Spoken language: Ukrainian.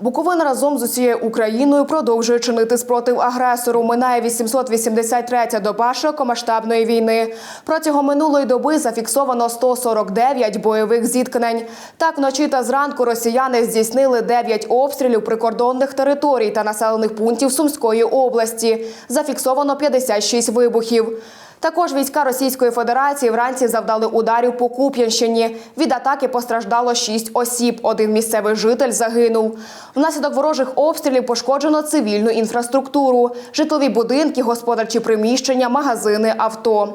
Буковина разом з усією Україною продовжує чинити спротив агресору. Минає 883-я доба широкомасштабної війни. Протягом минулої доби зафіксовано 149 бойових зіткнень. Так, вночі та зранку росіяни здійснили 9 обстрілів прикордонних територій та населених пунктів Сумської області. Зафіксовано 56 вибухів. Також війська Російської Федерації вранці завдали ударів по Куп'янщині. Від атаки постраждало шість осіб. Один місцевий житель загинув. Внаслідок ворожих обстрілів пошкоджено цивільну інфраструктуру, житлові будинки, господарчі приміщення, магазини, авто.